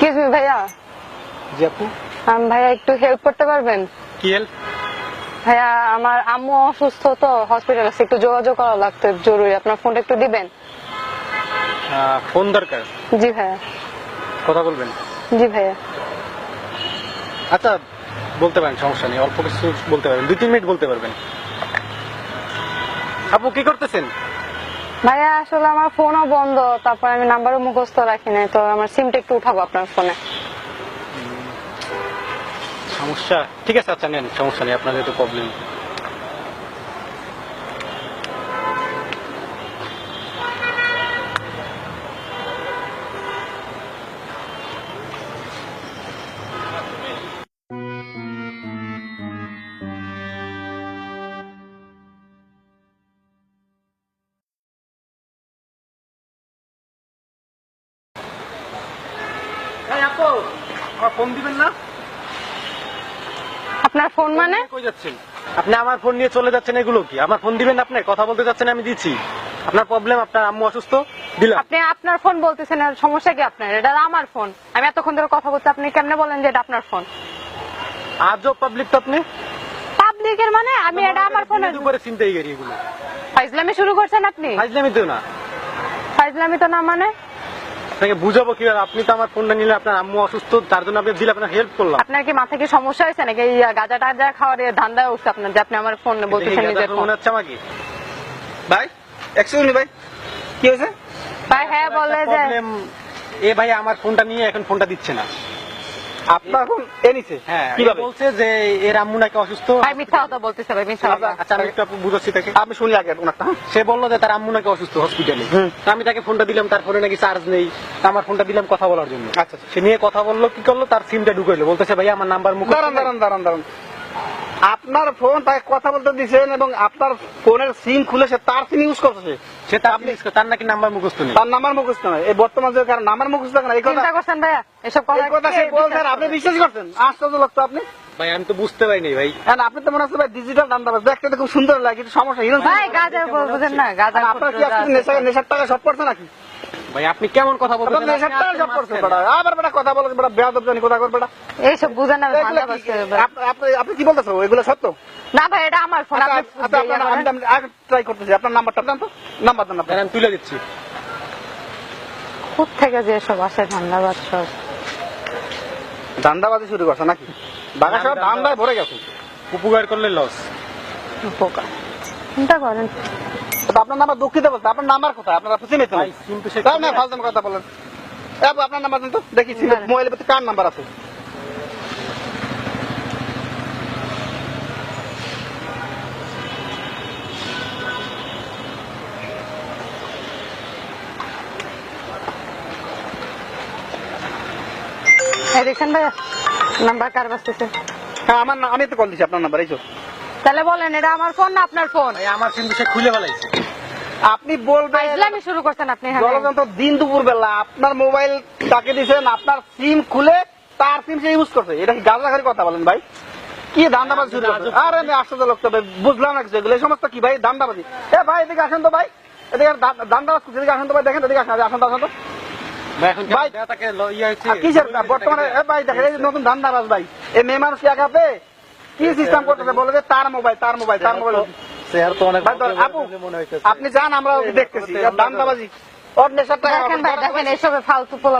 Excuse me ভাইয়া। জি আপু আম, ভাইয়া একটু হেল্প করতে পারবেন? কি হেল্প ভাইয়া আমার আম্মু অসুস্থ তো হসপিটাল আছে একটু যোগাযোগ করা লাগতো জরুরি। আপনার ফোনটা একটু দিবেন? ফোন দরকার? জি ভাইয়া। কথা বলবেন? জি ভাইয়া। আচ্ছা বলতে পারেন সমস্যা নেই অল্প কিছু বলতে পারবেন দুই তিন মিনিট বলতে পারবেন। আপু কি করতেছেন? ভাইয়া, আসলে আমার ফোনও বন্ধ, তারপর আমি নাম্বারও মুখস্থ রাখি নাই, তো আমার সিমটা একটু উঠাবো আপনার ফোনে। সমস্যা, ঠিক আছে আচ্ছা নেন, সমস্যা নেই, আপনার যেহেতু প্রবলেম ফোন দিবেন না? আপনার ফোন মানে? কই যাচ্ছেন? আপনি আমার ফোন নিয়ে চলে যাচ্ছেন এগুলো কি? আমার ফোন দিবেন আপনি? কথা বলতে যাচ্ছেন আমি দিচ্ছি। আপনার প্রবলেম আপনার আম্মু অসুস্থ দিলাম। আপনি আপনার ফোন বলতেছেন আর সমস্যা কি আপনার? এটা আমার ফোন। আমি এতক্ষণ ধরে কথা বলতে আপনি কেমনে বলেন যে এটা আপনার ফোন? আজও পাবলিক তো আপনি? পাবলিকের মানে? আমি এটা আমার ফোন উপরে চিন্তাই করি এগুলো। ফাইজলামি শুরু করছেন আপনি? ফাইজলামি তো না। ফাইজলামি তো না মানে? আপনাকে বুঝাবো কীভাবে? আপনি তো আমার ফোনটা নিলে আপনার আম্মু অসুস্থ তার জন্য আপনি দিলে আপনার হেল্প করলাম। আপনার কি মাথা কি সমস্যা হয়েছে নাকি? এই গাঁজা টাজা খাওয়ার ধান্দা উঠছে আপনার যে আপনি আমার ফোন বলতেছেন নিজের ফোন মনে হচ্ছে আমাকে। ভাই এক্সকিউজ মি ভাই। কি হয়েছে? ভাই হ্যাঁ বলে যে এ ভাই আমার ফোনটা নিয়ে এখন ফোনটা দিচ্ছে না। আপনার ফোন এ নিছে? হ্যাঁ কীভাবে? বলছে যে এর আম্মু নাকি অসুস্থ। ভাই মিথ্যা কথা বলতেছে ভাই মিথ্যা কথা। আচ্ছা আমি একটু বুঝাচ্ছি তাকে। শুনলি আগে ওনারটা। হ্যাঁ? সে বলল যে তার আম্মু নাকি অসুস্থ হসপিটালে আমি তাকে ফোনটা দিলাম তার ফোনে নাকি চার্জ নেই। আমার ফোনটা দিলাম কথা বলার জন্য। আচ্ছা আচ্ছা। সে নিয়ে কথা বলল কি করল? তার সিমটা ঢুকাইলো। বলতেছে ভাই আমার নাম্বার মুখ দাঁড়ান দাঁড়ান দাঁড়ান দাঁড়ান। আপনার ফোন তাকে কথা বলতে দিছেন এবং আপনার ফোনের সিম খুলে সে তার সিম ইউজ করতেছে সে। তার তার নাকি নাম্বার মুখস্থ নেই। তার নাম্বার মুখস্থ নয় এই বর্তমান যে কারণ নাম্বার মুখস্থ থাকে না এই কথা করছেন ভাইয়া? এসব কথা সে বলছেন আপনি বিশ্বাস করছেন? আশ্চর্য লাগতো আপনি। ভাই আমি তো বুঝতে পারিনি ভাই। এখন আপনি তো মনে হচ্ছে ভাই ডিজিটাল দান্দাবাজ দেখতে তো খুব সুন্দর লাগে কিন্তু সমস্যা হিরো ভাই গাঁজা বুঝেন না গাঁজা আপনার কি আজকে নেশা নেশার টাকা সব পড়ছে নাকি? ভাই আপনি কেমন কথা বলতেছেন? নেশার টাকা সব পড়ছে বেটা। আবার বেটা কথা বলে বেটা। বেয়াদব জানি কথা করবে বেটা। এইসব না আপনি- আপনি কি বলতেছো এগুলো সত্য? না ভাই এটা আমার ফোন আচ্ছা, আপনি আচ্ছা, আমি ট্রাই করতেছি। আপনার নাম্বারটা দেন তো। নাম্বার দেন আপনার। আমি তুলে দিচ্ছি। খুব থেকে যে সব আসে ধান্দাবাজ সব? ধান্দাবাজি শুরু করছে নাকি? বাঘা সব ধান্দায় ভরে গেছে। উপকার করলে লস পোকা চিন্তা করেন। তো আপনার নাম্বার দুঃখিত বলতে আপনার নাম্বার কোথায়? আপনার সিমে তো ভাই সিম তাই না? ফালতু কথা বলেন। আপনার নাম্বার দেন তো। দেখি মোবাইলের প্রতি কার নাম্বার আছে? এই দেখছেন ভাইয়া নাম্বার কার বাজতেছে? হ্যাঁ আমার না- আমি তো কল দিছি আপনার নাম্বার তাহলে বলেন এটা আমার ফোন না আপনার ফোন আমার সিম সে খুলে ফেলাইছে। আপনি বলবেন ইসলামি শুরু করছেন আপনি এখানে জলযন্ত্র দিন দুপুর বেলা আপনার মোবাইল তাকে দিয়েছেন আপনার সিম খুলে তার সিম সে ইউজ করছে। এটা কি গাজাখারি কথা বলেন ভাই? কি দান্দাবাজি শুরু করছে? আরে আমি আশ্চর্য লোক তবে বুঝলাম না কিছু। এগুলো এই সমস্ত কি ভাই দান্দাবাজি এ ভাই এদিকে আসেন তো ভাই। এদিকে দান্দাবাজ করছে এদিকে আসেন তো ভাই দেখেন এদিকে আসেন আসেন তো আসেন তো। বর্তমানে ভাই দেখেন এই নতুন দান্দাবাজ ভাই এই মেয়ে মানুষ কি সিস্টেম করতেছে বলে যে তার মোবাইল তার মোবাইল তার মনে আপনি যান আমরা ওকে দেখতেছি দান্দাবাজি ওর নেশার টাকা দেখেন এসবে ফালতু পোলা